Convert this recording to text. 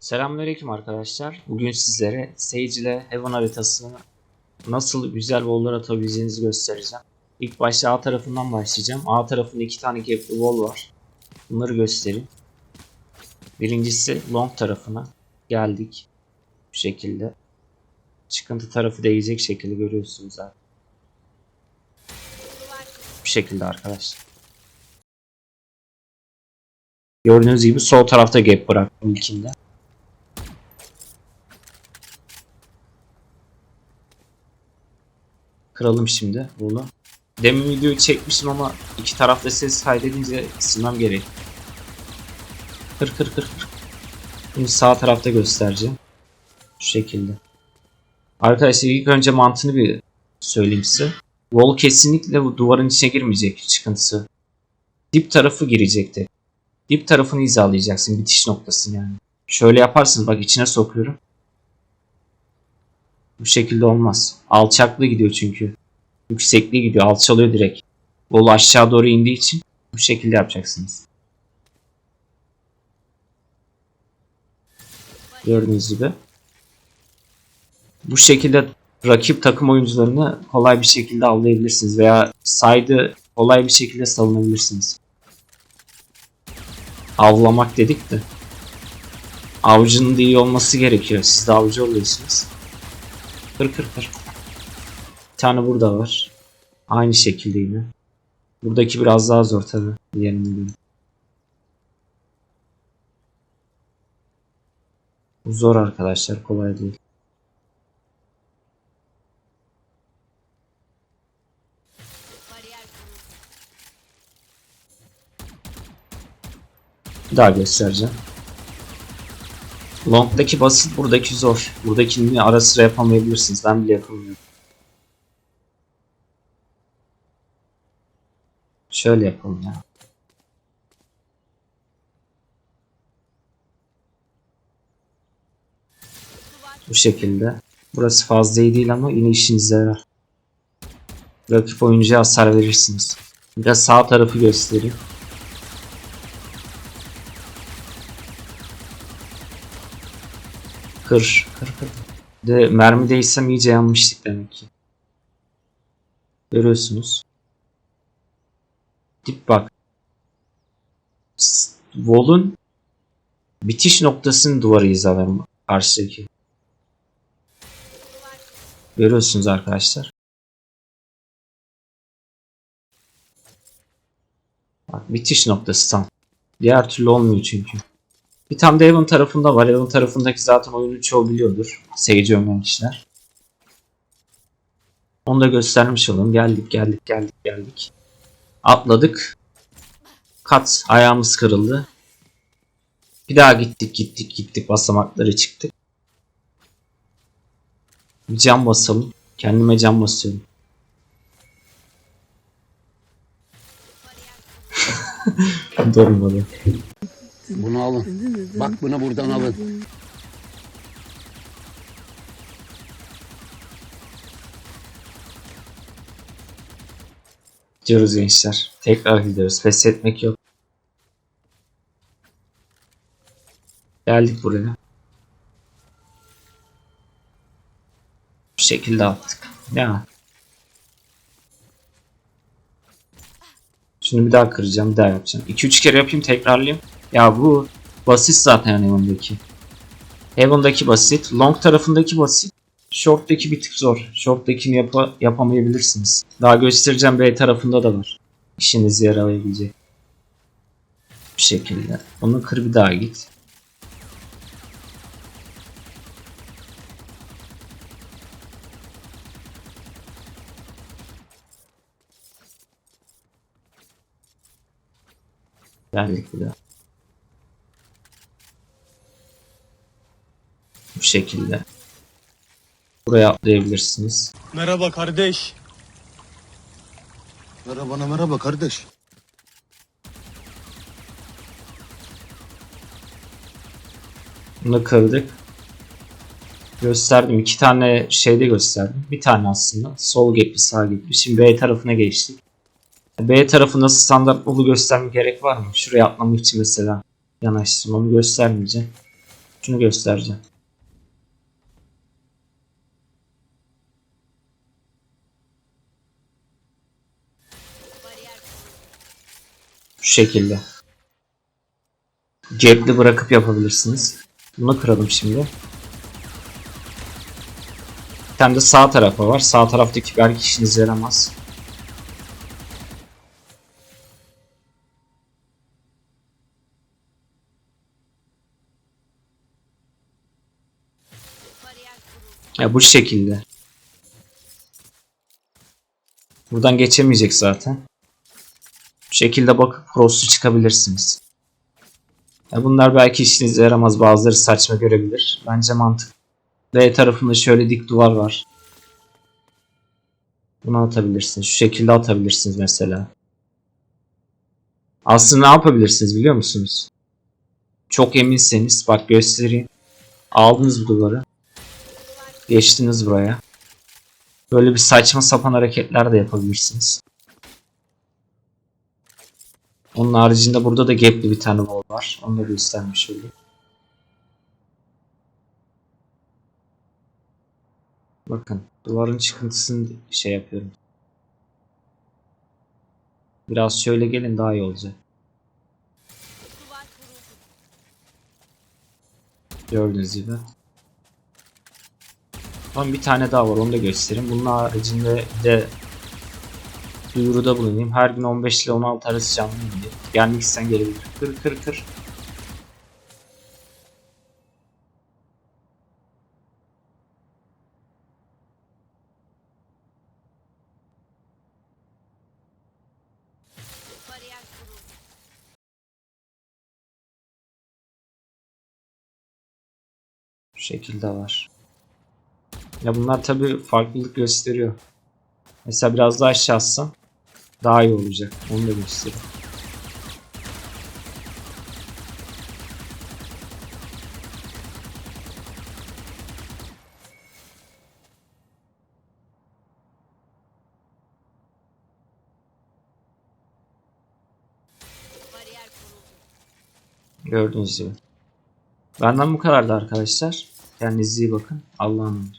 Selamünaleyküm arkadaşlar. Bugün sizlere Sage ile Heaven haritasını nasıl güzel wall'lar atabileceğinizi göstereceğim. İlk başta A tarafından başlayacağım. A tarafında iki tane gapli wall var. Bunları göstereyim. Birincisi long tarafına geldik. Bu şekilde. Çıkıntı tarafı değecek şekilde görüyorsunuz zaten. Bu şekilde arkadaşlar. Gördüğünüz gibi sol tarafta gap bıraktım ilkinde. Kıralım şimdi bunu. Demin videoyu çekmiştim ama iki tarafta ses kaydedince silmem gerek. Kır kır kır kır. Şimdi sağ tarafta göstereceğim. Şu şekilde. Arkadaşlar ilk önce mantığını bir söyleyeyim size. Wall kesinlikle bu duvarın içine girmeyecek çıkıntısı. Dip tarafı girecekti. Dip tarafını hizalayacaksın bitiş noktasını yani. Şöyle yaparsın bak içine sokuyorum. Bu şekilde olmaz. Alçaklı gidiyor çünkü. Yüksekliği gidiyor. Alçalıyor direkt. Bolu aşağı doğru indiği için bu şekilde yapacaksınız. Gördüğünüz gibi. Bu şekilde rakip takım oyuncularını kolay bir şekilde avlayabilirsiniz veya side'ı kolay bir şekilde savunabilirsiniz. Avlamak dedik de. Avcının da iyi olması gerekiyor. Siz de avcı oluyorsunuz. Kır kır kır. Bir tane burada var. Aynı şekilde yine. Buradaki biraz daha zor tabi. Diğerine göre. Bu zor arkadaşlar. Kolay değil. Daha göstereceğim. Long'daki basit buradaki zor. Buradakini ara sıra yapamayabilirsiniz. Ben bile yapamıyorum. Şöyle yapalım ya. Bu şekilde. Burası fazla iyi değil ama yine işinize yarar. Rakip oyuncuya hasar verirsiniz. Biraz sağ tarafı göstereyim. Kır, kır, kır. De mermi değsem iyice yanmıştık demek ki. Görüyorsunuz. Dip bak. Wall'un bitiş noktasının duvarı hizalarım karşıdaki. Görüyorsunuz arkadaşlar. Bak bitiş noktası tam. Diğer türlü olmuyor çünkü. Bir de Evan tarafında var. Evan tarafındaki zaten oyunu çoğu biliyordur. Seyirci oynayan kişiler. Onu da göstermiş olalım. Geldik geldik geldik geldik. Atladık. Kat ayağımız kırıldı. Bir daha gittik gittik gittik basamakları çıktık. Bir cam basalım. Kendime cam basıyorum. Durmadı. Bunu alın. Bak bunu buradan alın. Gidiyoruz gençler. Tekrar gidiyoruz. Pes etmek yok. Geldik buraya. Bu şekilde attık. Ya. Şunu bir daha kıracağım. Bir daha yapacağım. 2-3 kere yapayım tekrarlayayım. Ya bu basit zaten Heaven'daki. Heaven'daki basit. Long tarafındaki basit. Short'taki bir tık zor. Short'takini yapa yapamayabilirsiniz. Daha göstereceğim B tarafında da var. İşinizi yaralayabilecek. Bir şekilde. Onu kır bir daha git. Geldik bir daha. Şekilde. Buraya atlayabilirsiniz. Merhaba kardeş. Merhaba merhaba kardeş. Bunu kırdık. Gösterdim. iki tane şeyde gösterdim. Bir tane aslında. Sol bir sağ bir. Şimdi B tarafına geçtik. B tarafı nasıl standart yolu gösterme gerek var mı? Şuraya atlamak için mesela yanaştırmamı göstermeyeceğim. Şunu göstereceğim. Şu şekilde. Cepli bırakıp yapabilirsiniz. Bunu kıralım şimdi. Bir tane de sağ tarafa var. Sağ taraftaki belki işinize yaramaz. Ya bu şekilde. Buradan geçemeyecek zaten. Bu şekilde bakıp cross'u çıkabilirsiniz. Ya bunlar belki işinize yaramaz. Bazıları saçma görebilir. Bence mantık. B tarafında şöyle dik duvar var. Bunu atabilirsiniz. Şu şekilde atabilirsiniz mesela. Aslında ne yapabilirsiniz biliyor musunuz? Çok eminseniz bak göstereyim. Aldınız bu duvarı. Geçtiniz buraya. Böyle bir saçma sapan hareketler de yapabilirsiniz. Onun haricinde burada da gapli bir tane wall var. Onu da göstermiş olayım. Bakın duvarın çıkıntısını şey yapıyorum. Biraz şöyle gelin daha iyi olacak. Gördüğünüz gibi. Tamam bir tane daha var onu da göstereyim. Bunun haricinde de duyuruda bulunayım. Her gün 15 ile 16 arası canlı yayın. Gelmek isteyen gelebilir. Kır kır kır. Bu şekilde var. Ya bunlar tabi farklılık gösteriyor. Mesela biraz daha aşağı atsam daha iyi olacak. Onu da göstereyim. Gördüğünüz gibi. Benden bu kadardı arkadaşlar. Kendinize iyi bakın. Allah'a emanet.